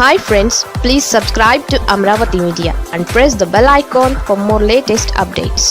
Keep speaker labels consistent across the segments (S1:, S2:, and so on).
S1: Hi friends please subscribe to Amaravati media and press the bell icon for more latest updates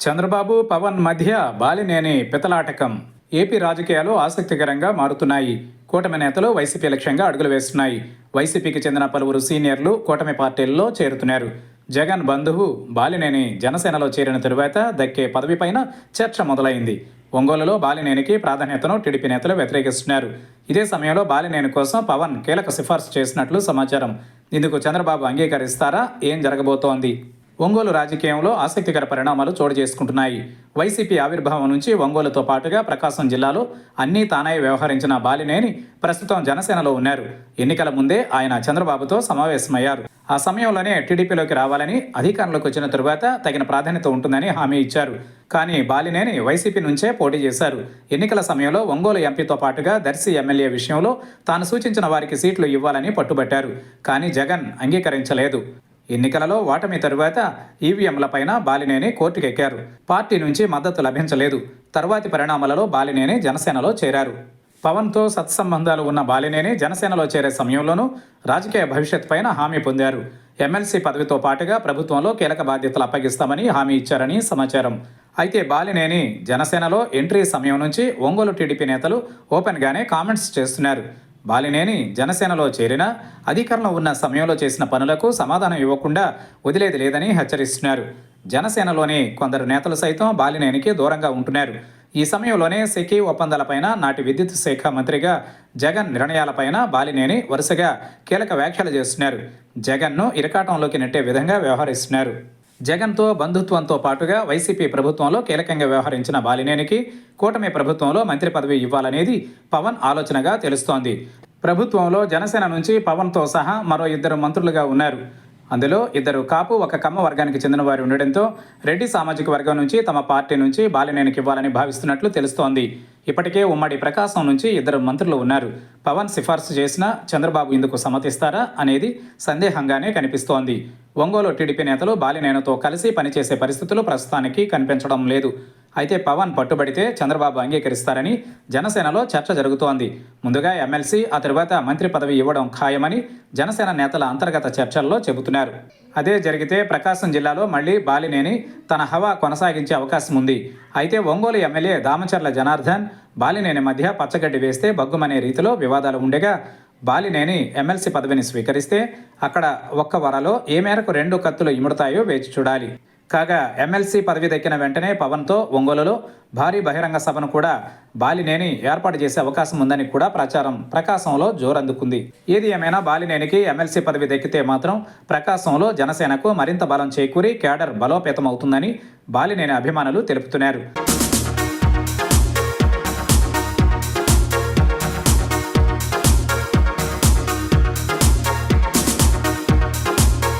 S2: Chandrababu Pawan మధ్య Balineni పితలాటకం. AP రాజకీయాలు ఆసక్తికరంగా మారుతున్నాయి. కూటమి నేతలు YCP లక్ష్యంగా అడుగులు వేస్తున్నాయి. వైసీపీకి చెందిన పలువురు సీనియర్లు కూటమి పార్టీల్లో చేరుతున్నారు. జగన్ బంధువు బాలినేని జనసేనలో చేరిన తరువాత దక్కే పదవిపైన చర్చ మొదలైంది. ఒంగోలులో బాలినేనికి ప్రాధాన్యతను టీడీపీ నేతలు వ్యతిరేకిస్తున్నారు. ఇదే సమయంలో బాలినేని కోసం పవన్ కీలక సిఫార్సు చేసినట్లు సమాచారం. ఇందుకు చంద్రబాబు అంగీకరిస్తారా? ఏం జరగబోతోంది? ఒంగోలు రాజకీయంలో ఆసక్తికర పరిణామాలు చోటు చేసుకుంటున్నాయి. వైసీపీ ఆవిర్భావం నుంచి ఒంగోలుతో పాటుగా ప్రకాశం జిల్లాలో అన్నీ తానై వ్యవహరించిన బాలినేని ప్రస్తుతం జనసేనలో ఉన్నారు. ఎన్నికల ముందే ఆయన చంద్రబాబుతో సమావేశమయ్యారు. ఆ సమయంలోనే టీడీపీలోకి రావాలని అధికారంలోకి వచ్చిన తరువాత తగిన ప్రాధాన్యత ఉంటుందని హామీ ఇచ్చారు. కానీ బాలినేని వైసీపీ నుంచే పోటీ చేశారు. ఎన్నికల సమయంలో ఒంగోలు ఎంపీతో పాటుగా దర్శి ఎమ్మెల్యే విషయంలో తాను సూచించిన వారికి సీట్లు ఇవ్వాలని పట్టుబట్టారు. కానీ జగన్ అంగీకరించలేదు. ఎన్నికలలో ఓటమి తరువాత ఈవీఎంలపైన బాలినేని కోర్టుకెక్కారు. పార్టీ నుంచి మద్దతు లభించలేదు. తర్వాతి పరిణామాలలో బాలినేని జనసేనలో చేరారు. పవన్తో సత్సంబంధాలు ఉన్న బాలినేని జనసేనలో చేరే సమయంలోనూ రాజకీయ భవిష్యత్ పైన హామీ పొందారు. ఎమ్మెల్సీ పదవితో పాటుగా ప్రభుత్వంలో కీలక బాధ్యతలు అప్పగిస్తామని హామీ ఇచ్చారని సమాచారం. అయితే బాలినేని జనసేనలో ఎంట్రీ సమయం నుంచి ఒంగోలు టీడీపీ నేతలు ఓపెన్గానే కామెంట్స్ చేస్తున్నారు. బాలినేని జనసేనలో చేరిన అధికారంలో ఉన్న సమయంలో చేసిన పనులకు సమాధానం ఇవ్వకుండా వదిలేది లేదని హెచ్చరిస్తున్నారు. జనసేనలోని కొందరు నేతలు సైతం బాలినేనికి దూరంగా ఉంటున్నారు. ఈ సమయంలోనే సెకీ ఒప్పందాలపైన నాటి విద్యుత్ శాఖ మంత్రిగా జగన్ నిర్ణయాలపైన బాలినేని వరుసగా కీలక వ్యాఖ్యలు చేస్తున్నారు. జగన్ను ఇరకాటంలోకి నెట్టే విధంగా వ్యవహరిస్తున్నారు. జగన్తో బంధుత్వంతో పాటుగా వైసీపీ ప్రభుత్వంలో కీలకంగా వ్యవహరించిన బాలినేనికి కూటమి ప్రభుత్వంలో మంత్రి పదవి ఇవ్వాలనేది పవన్ ఆలోచనగా తెలుస్తోంది. ప్రభుత్వంలో జనసేన నుంచి పవన్తో సహా మరో ఇద్దరు మంత్రులుగా ఉన్నారు. అందులో ఇద్దరు కాపు ఒక కమ్మ వర్గానికి చెందిన వారు ఉండడంతో రెడ్డి సామాజిక వర్గం నుంచి తమ పార్టీ నుంచి బాలినేనికి ఇవ్వాలని భావిస్తున్నట్లు తెలుస్తోంది. ఇప్పటికే ఉమ్మడి ప్రకాశం నుంచి ఇద్దరు మంత్రులు ఉన్నారు. పవన్ సిఫార్సు చేసినా చంద్రబాబు ఇందుకు సమ్మతిస్తారా అనేది సందేహంగానే కనిపిస్తోంది. ఒంగోలు టీడీపీ నేతలు బాలినేనుతో కలిసి పనిచేసే పరిస్థితులు ప్రస్తుతానికి కనిపించడం లేదు. అయితే పవన్ పట్టుబడితే చంద్రబాబు అంగీకరిస్తారని జనసేనలో చర్చ జరుగుతోంది. ముందుగా ఎమ్మెల్సీ ఆ తర్వాత మంత్రి పదవి ఇవ్వడం ఖాయమని జనసేన నేతల అంతర్గత చర్చల్లో చెబుతున్నారు. అదే జరిగితే ప్రకాశం జిల్లాలో మళ్ళీ బాలినేని తన హవా కొనసాగించే అవకాశం ఉంది. అయితే ఒంగోలు ఎమ్మెల్యే దామచర్ల జనార్దన్ బాలినేని మధ్య పచ్చగడ్డి వేస్తే బగ్గుమనే రీతిలో వివాదాలు ఉండగా బాలినేని ఎమ్మెల్సీ పదవిని స్వీకరిస్తే అక్కడ ఒక్క వరలో ఏ మేరకు రెండు కత్తులు ఇముడతాయో వేచి చూడాలి. కాగా ఎమ్మెల్సీ పదవి దక్కిన వెంటనే పవన్తో ఒంగోలులో భారీ బహిరంగ సభను కూడా బాలినేని ఏర్పాటు చేసే అవకాశం ఉందని కూడా ప్రచారం ప్రకాశంలో జోరందుకుంది. ఏది ఏమైనా బాలినేనికి ఎమ్మెల్సీ పదవి దక్కితే మాత్రం ప్రకాశంలో జనసేనకు మరింత బలం చేకూరి కేడర్ బలోపేతం అవుతుందని బాలినేని అభిమానులు తెలుపుతున్నారు.